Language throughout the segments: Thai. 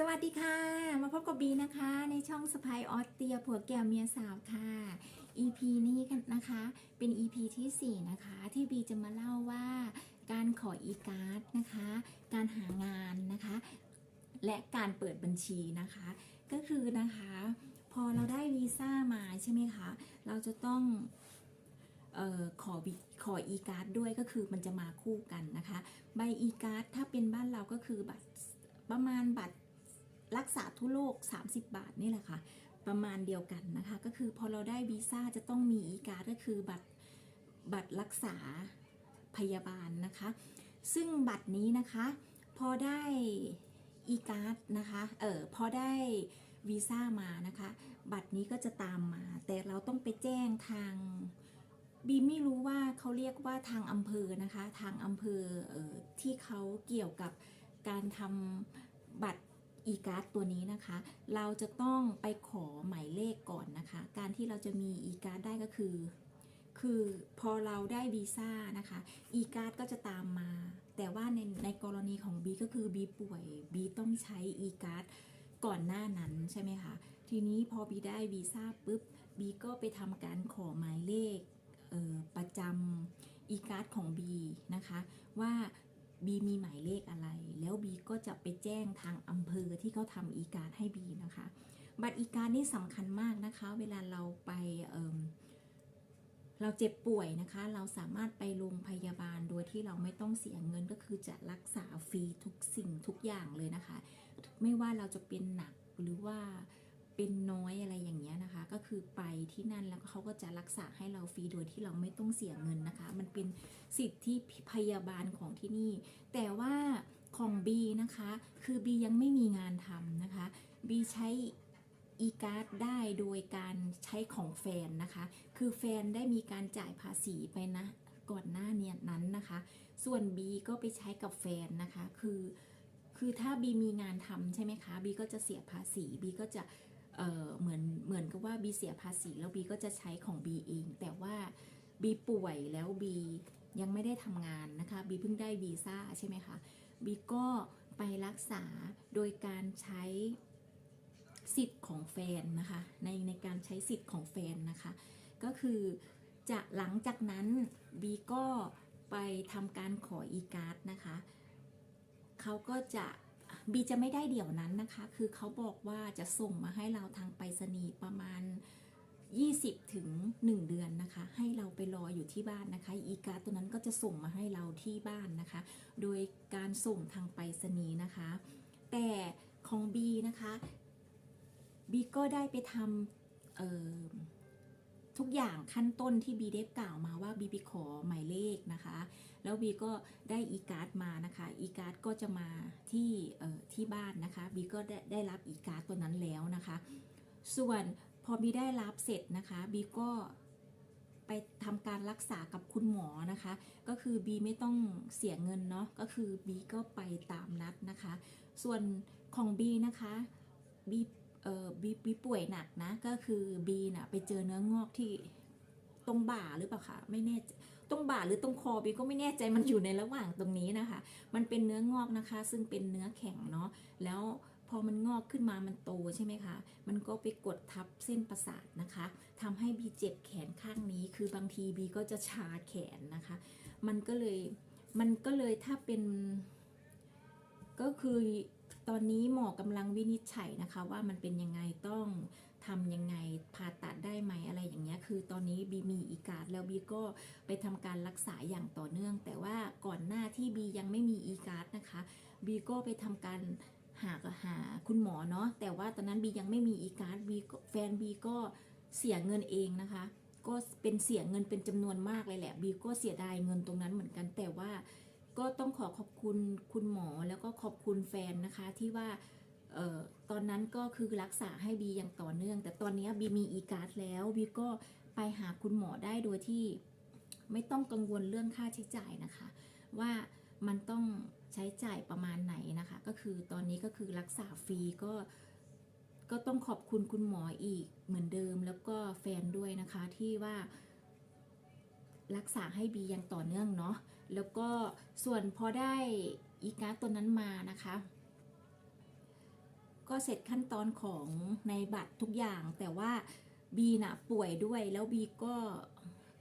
สวัสดีค่ะ มาพบกับบีนะคะ ในช่องสปายออสเตียผัวแก้วเมียสาวค่ะ EP นี้นะคะ เป็น EP ทีสี่ 4 นะคะ ที่บีจะมาเล่าว่าการขออีการ์ดนะคะ การหางานนะคะ และการเปิดบัญชีนะคะ ก็คือนะคะ พอเราได้วีซ่ามาใช่ไหมคะ เราจะต้องออขอบิขออีการ์ดด้วยก็คือมันจะมาคู่กันนะคะ ใบอีการ์ดถ้าเป็นบ้านเราก็คือบัตรประมาณบัตร รักษาทั่วโลก 30 บาทนี่แหละค่ะ ประมาณเดียวกันนะคะ ก็คือพอเราได้วีซ่าจะต้องมีอีการ์ดก็คือบัตรบัตรรักษาพยาบาลนะคะ ซึ่งบัตรนี้นะคะ พอได้อีการ์ดนะคะเออพอได้วีซ่ามานะคะ บัตรนี้ก็จะตามมา แต่เราต้องไปแจ้งทางบีไม่รู้ว่าเขาเรียกว่าทางอำเภอนะคะ ทางอำเภอเออที่เขาเกี่ยวกับการทำบัตร อีการ์ดตัวนี้นะคะ เราจะต้องไปขอหมายเลขก่อนนะคะ การที่เราจะมีอีการ์ดได้ก็คือ คือพอเราได้วีซ่านะคะอีการ์ดก็จะตามมา แต่ว่าในในกรณีของบีก็คือบีป่วยบีต้องใช้อีการ์ดก่อนหน้านั้นใช่ไหมคะ ทีนี้พอบีได้วีซ่าปุ๊บบีก็ไปทำการขอหมายเลขเประจำอีการ์ดของ B นะคะ ว่า B มีหมายเลขอะไร แล้ว B ก็จะไปแจ้งทางอำเภอที่เขาทำอีการให้ B นะคะ บัตรอีการนี่สำคัญมากนะคะ เวลาเราไปเเราเจ็บป่วยนะคะ เราสามารถไปโรงพยาบาลโดยที่เราไม่ต้องเสียเงินก็คือจะรักษาฟรีทุกสิ่งทุกอย่างเลยนะคะ ไม่ว่าเราจะเป็นหนักหรือว่า เป็นน้อยอะไรอย่างเงี้ยนะคะ ก็คือไปที่นั่นแล้วเขาก็จะรักษาให้เราฟรีโดยที่เราไม่ต้องเสียเงินนะคะ มันเป็นสิทธิพยาบาลของที่นี่ แต่ว่าของ B นะคะ คือ B ยังไม่มีงานทำนะคะ B ใช้ e การ์ดได้โดยการใช้ของแฟนนะคะ คือแฟนได้มีการจ่ายภาษีไปนะก่อนหน้าเนี้นั้นนะคะ ส่วน B ก็ไปใช้กับแฟนนะคะ คือ คือถ้า B มีงานทำใช่ไหมคะ B ก็จะเสียภาษี B ก็จะ เเหมือนเหมือนกับว่า B เสียภาษีแล้ว B ก็จะใช้ของ B เอง แต่ว่า B ป่วยแล้ว B ยังไม่ได้ทำงานนะคะ B เพิ่งได้วีซ่าใช่ไหมคะ B ก็ไปรักษาโดยการใช้สิทธิ์ของแฟนนะคะในในการใช้สิทธิ์ของแฟนนะคะก็คือจะหลังจากนั้น B ก็ไปทำการขออีการ์ดนะคะเขาก็จะ บีจะไม่ได้เดี๋ยวนั้นนะคะ คือเขาบอกว่าจะส่งมาให้เราทางไปรษณีย์ประมาณ 20ถึง1 เดือนนะคะ ให้เราไปรออยู่ที่บ้านนะคะ อีกาตัวนั้นก็จะส่งมาให้เราที่บ้านนะคะ โดยการส่งทางไปรษณีย์นะคะ แต่ของบีนะคะบีก็ได้ไปทำ ทุกอย่างขั้นต้นที่บีได้กล่าวมาว่าบีไปขอหมายเลขนะคะ แล้วบีก็ได้อีการ์ดมานะคะอีการ์ดก็จะมาที่ที่บ้านนะคะบีก็ได้ได้รับอีการ์ดตัวนั้นแล้วนะคะ ส่วนพอบีได้รับเสร็จนะคะบีก็ไปทำการรักษากับคุณหมอนะคะ ก็คือบีไม่ต้องเสียเงินเนาะก็คือบีก็ไปตามนัดนะคะ ส่วนของบีนะคะบี เออบีบีป่วยหนักนะ ก็คือบีน่ะไปเจอเนื้องอกที่ตรงบ่าหรือเปล่าคะไม่แน่ใจตรงบ่าหรือตรงคอบีก็ไม่แน่ใจมันอยู่ในระหว่างตรงนี้นะคะ มันเป็นเนื้องอกนะคะ ซึ่งเป็นเนื้อแข็งเนาะแล้วพอมันงอกขึ้นมามันโตใช่ไหมคะ มันก็ไปกดทับเส้นประสาทนะคะทำให้บีเจ็บแขนข้างนี้ คือบางทีบีก็จะชาแขนนะคะ มันก็เลย มันก็เลยถ้าเป็น ก็คือ ตอนนี้หมอกำลังวินิจฉัยนะคะว่ามันเป็นยังไงต้องทำยังไงผ่าตัดได้ไหมอะไรอย่างเงี้ยคือตอนนี้บีมีอีการ์ดแล้วบีก็ไปทำการรักษาอย่างต่อเนื่อง แต่ว่าก่อนหน้าที่บียังไม่มีอีการ์ดนะคะบีก็ไปทำการหาหาคุณหมอเนาะแต่ว่าตอนนั้นบียังไม่มีอีการ์ดบีแฟนบีก็เสียเงินเองนะคะ ก็เป็นเสียเงินเป็นจำนวนมากเลยแหละบีก็เสียดายเงินตรงนั้นเหมือนกันแต่ว่า ก็ต้องขอขอบคุณคุณหมอแล้วก็ขอบคุณแฟนนะคะที่ว่าออตอนนั้นก็คือรักษาให้บีอย่างต่อเนื่อง แต่ตอนนี้บีมีอีการ์ดแล้วบีก็ไปหาคุณหมอได้โดยที่ไม่ต้องกังวลเรื่องค่าใช้จ่ายนะคะ ว่ามันต้องใช้จ่ายประมาณไหนนะคะ ก็คือตอนนี้ก็คือรักษาฟรีก็ก็ต้องขอบคุณคุณหมออีกเหมือนเดิมแล้วก็แฟนด้วยนะคะที่ว่า รักษาให้บีอย่างต่อเนื่องเนาะแล้วก็ส่วนพอได้อีการ์ดตัวนั้นมานะคะ ก็เสร็จขั้นตอนของในบัตรทุกอย่าง แต่ว่าบีน่ะป่วยด้วยแล้วบีก็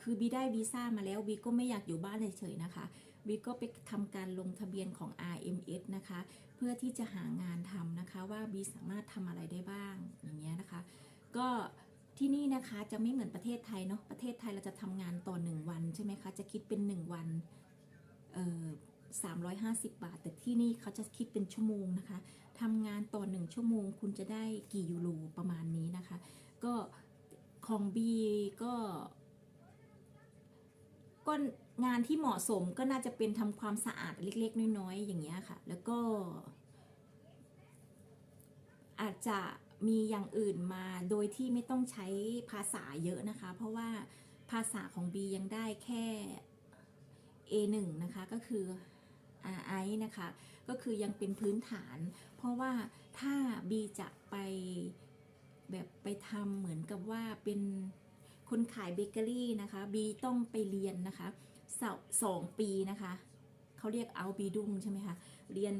คือบีได้วีซ่ามาแล้วบีก็ไม่อยากอยู่บ้านเฉยๆนะคะบีก็ไปทำการลงทะเบียนของ RMS นะคะ เพื่อที่จะหางานทำนะคะว่าบีสามารถทำอะไรได้บ้างอย่างเงี้ยนะคะ ก็ ที่นี่นะคะจะไม่เหมือนประเทศไทยเนาะประเทศไทยเราจะทำงานต่อหนึ่งวันใช่ไหมคะจะคิดเป็นหนึ่งวันเอ่อ350 บาท แต่ที่นี่เขาจะคิดเป็นชั่วโมงนะคะทำงานต่อหนึ่งชั่วโมง คุณจะได้กี่ยูโรประมาณนี้นะคะ ก็ของบีก็ก็งานที่เหมาะสมก็น่าจะเป็นทำความสะอาดเล็ก ๆ น้อยๆอย่างเงี้ยค่ะ แล้วก็ อาจจะ มีอย่างอื่นมาโดยที่ไม่ต้องใช้ภาษาเยอะนะคะ เพราะว่าภาษาของ B ยังได้แค่ A1 นะคะก็คือ RI นะคะก็คือยังเป็นพื้นฐาน เพราะว่าถ้า B จะไปแบบไปทำเหมือนกับว่าเป็นคนขายเบเกอรี่นะคะ B ต้องไปเรียนนะคะสสองปีนะคะเขาเรียกเอาบีดุงใช่ไหมคะเรียน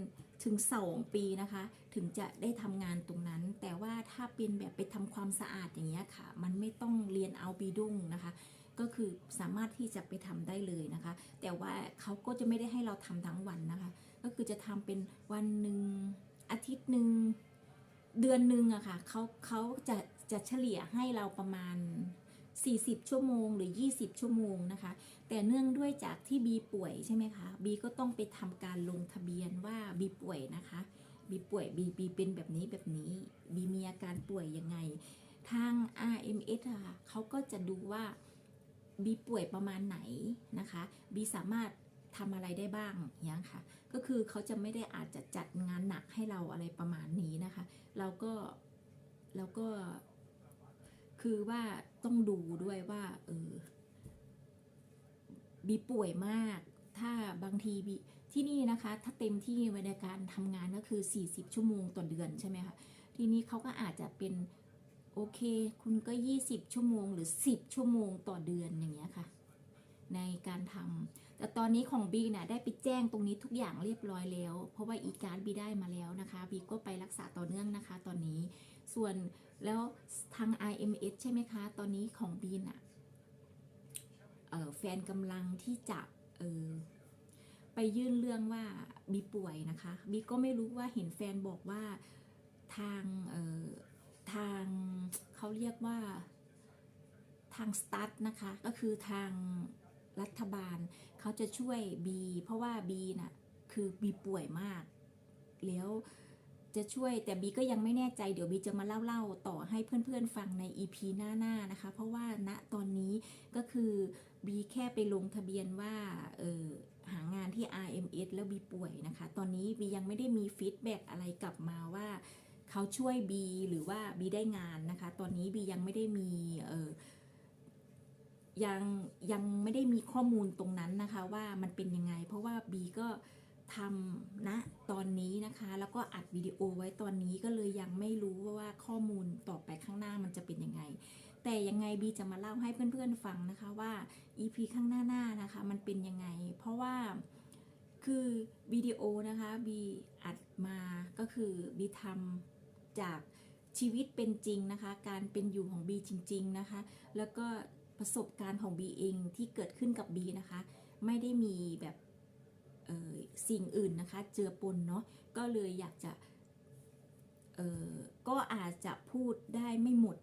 ถึงสองปีนะคะ ถึงจะได้ทำงานตรงนั้น แต่ว่าถ้าเป็นแบบไปทำความสะอาดอย่างเงี้ยค่ะ มันไม่ต้องเรียนเอาบีดุงนะคะ ก็คือสามารถที่จะไปทำได้เลยนะคะ แต่ว่าเขาก็จะไม่ได้ให้เราทำทั้งวันนะคะ ก็คือจะทำเป็นวันหนึ่งอาทิตย์หนึ่งเดือนหนึ่งอะค่ะเขาเขาจะจะเฉลี่ยให้เราประมาณ 40 ชั่วโมงหรือ 20 ชั่วโมงนะคะ แต่เนื่องด้วยจากที่บีป่วยใช่ไหมคะบีก็ต้องไปทำการลงทะเบียนว่าบีป่วยนะคะ บีป่วยบีบีเป็นแบบนี้แบบนี้บีมีอาการป่วยยังไง ทาง RMS ค่ะเขาก็จะดูว่าบีป่วยประมาณไหนนะคะบีสามารถทำอะไรได้บ้างอย่างค่ะ ก็คือเขาจะไม่ได้อาจจะจัดงานหนักให้เราอะไรประมาณนี้นะคะ เราก็เราก็คือว่าต้องดูด้วยว่าเออบีป่วยมาก ถ้าบางทีบี ที่นี่นะคะถ้าเต็มที่ในการทำงานก็คือ 40 ชั่วโมงต่อเดือนใช่ไหมคะทีนี้เขาก็อาจจะเป็นโอเค คุณก็ 20 ชั่วโมงหรือ 10 ชั่วโมงต่อเดือนอย่างเงี้ยค่ะ ในการทำแต่ตอนนี้ของบีน่ะได้ไปแจ้งตรงนี้ทุกอย่างเรียบร้อยแล้ว เพราะว่าอีการบีได้มาแล้วนะคะบีก็ไปรักษาต่อเนื่องนะคะ ตอนนี้ส่วนแล้วทาง IMS ใช่ไหมคะ ตอนนี้ของบีน่ะเอ่อแฟนกำลังที่จะเออ ไปยื่นเรื่องว่าบีป่วยนะคะบีก็ไม่รู้ว่าเห็นแฟนบอกว่าทางเอ่อทางเขาเรียกว่าทางสตาร์ทนะคะ ก็คือทางรัฐบาลเขาจะช่วยบีเพราะว่าบีน่ะคือบีป่วยมาก แล้วจะช่วยแต่บีก็ยังไม่แน่ใจเดี๋ยวบีจะมาเล่าๆต่อให้เพื่อนๆฟังใน EP หน้าๆนะคะ เพราะว่าณตอนนี้ก็คือบีแค่ไปลงทะเบียนว่าเออ หางานที่ RMS แล้วบีป่วยนะคะ ตอนนี้บียังไม่ได้มีฟีดแบ็กอะไรกลับมาว่าเขาช่วยบีหรือว่าบีได้งานนะคะ ตอนนี้บียังไม่ได้มีเออยังยังไม่ได้มีข้อมูลตรงนั้นนะคะว่ามันเป็นยังไง เพราะว่าบีก็ทำณตอนนี้นะคะ แล้วก็อัดวิดีโอไว้ตอนนี้ก็เลยยังไม่รู้ว่าข้อมูลต่อไปข้างหน้ามันจะเป็นยังไง แต่ยังไงบีจะมาเล่าให้เพื่อนๆฟังนะคะว่า EP ข้างหน้าๆนะคะ มันเป็นยังไง เพราะว่าคือวิดีโอนะคะบีอัดมาก็คือบีทำจากชีวิตเป็นจริงนะคะ การเป็นอยู่ของบีจริง ๆนะคะ แล้วก็ประสบการณ์ของบีเองที่เกิดขึ้นกับบีนะคะ ไม่ได้มีแบบสิ่งอื่นนะคะ เจือปนเนาะก็เลยอยากจะเออก็อาจจะพูดได้ไม่หมด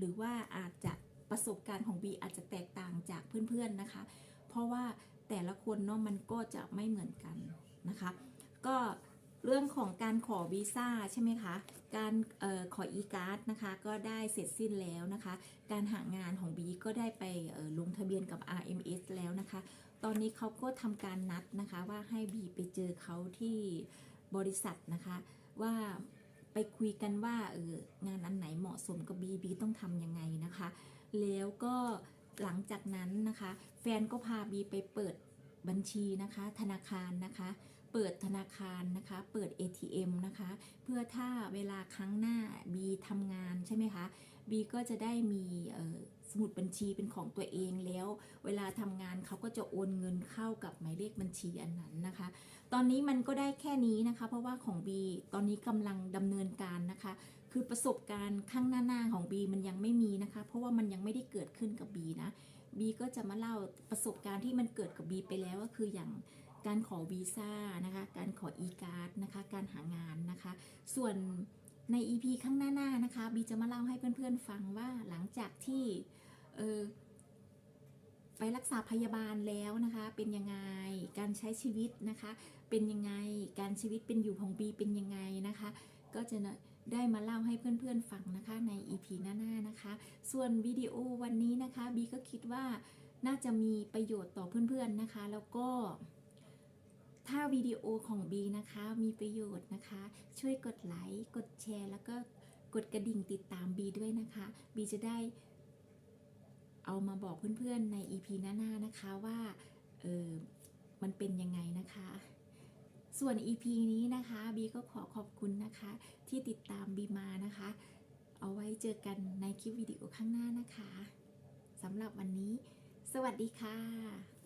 หรือว่าอาจจะประสบการณ์ของบีอาจจะแตกต่างจากเพื่อนๆนะคะ เพราะว่าแต่ละคนเนาะมันก็จะไม่เหมือนกันนะคะ ก็เรื่องของการขอวีซ่าใช่ไหมคะ การออขออีการ์ดนะคะก็ได้เสร็จสิ้นแล้วนะคะ การหางานของบีก็ได้ไปลงทะเบียนกับ RMS แล้วนะคะ ตอนนี้เขาก็ทำการนัดนะคะว่าให้บีไปเจอเขาที่บริษัทนะคะว่า ไปคุยกันว่าเอองานอันไหนเหมาะสมกับบีบีต้องทำยังไงนะคะ แล้วก็หลังจากนั้นนะคะ แฟนก็พาบีไปเปิดบัญชีนะคะ ธนาคารนะคะ เปิดธนาคารนะคะ เปิด ATM นะคะ เพื่อถ้าเวลาครั้งหน้าบีทำงานใช่ไหมคะบีก็จะได้มีสมุดบัญชีเป็นของตัวเองแล้ว เวลาทำงานเขาก็จะโอนเงินเข้ากับหมายเลขบัญชีอันนั้นนะคะ ตอนนี้มันก็ได้แค่นี้นะคะ เพราะว่าของบีตอนนี้กำลังดำเนินการนะคะ คือประสบการณ์ข้างหน้าๆของบีมันยังไม่มีนะคะ เพราะว่ามันยังไม่ได้เกิดขึ้นกับบีนะบีก็จะมาเล่าประสบการณ์ที่มันเกิดกับบีไปแล้วก็คืออย่าง การขอวีซ่านะคะ การขอ e-card นะคะ การหางานนะคะ ส่วนใน EP ข้างหน้าๆนะคะบีจะมาเล่าให้เพื่อนๆฟังว่าหลังจากที่เออไปรักษาพยาบาลแล้วนะคะ เป็นยังไง การใช้ชีวิตนะคะ เป็นยังไง การชีวิตเป็นอยู่ของบีเป็นยังไงนะคะ ก็จะได้มาเล่าให้เพื่อนๆฟังนะคะใน EP หน้าๆนะคะ ส่วนวิดีโอวันนี้นะคะบีก็คิดว่าน่าจะมีประโยชน์ต่อเพื่อนๆนะคะ แล้วก็ ถ้าวิดีโอของบีนะคะมีประโยชน์นะคะ ช่วยกดไลค์ กดแชร์ แล้วก็กดกระดิ่งติดตามบีด้วยนะคะบีจะได้เอามาบอกเพื่อนๆใน EP หน้าๆนะคะว่าเออมันเป็นยังไงนะคะ ส่วน EP นี้นะคะบีก็ขอขอบคุณนะคะ ที่ติดตามบีมานะคะ เอาไว้เจอกันในคลิปวิดีโอข้างหน้านะคะสำหรับวันนี้ สวัสดีค่ะ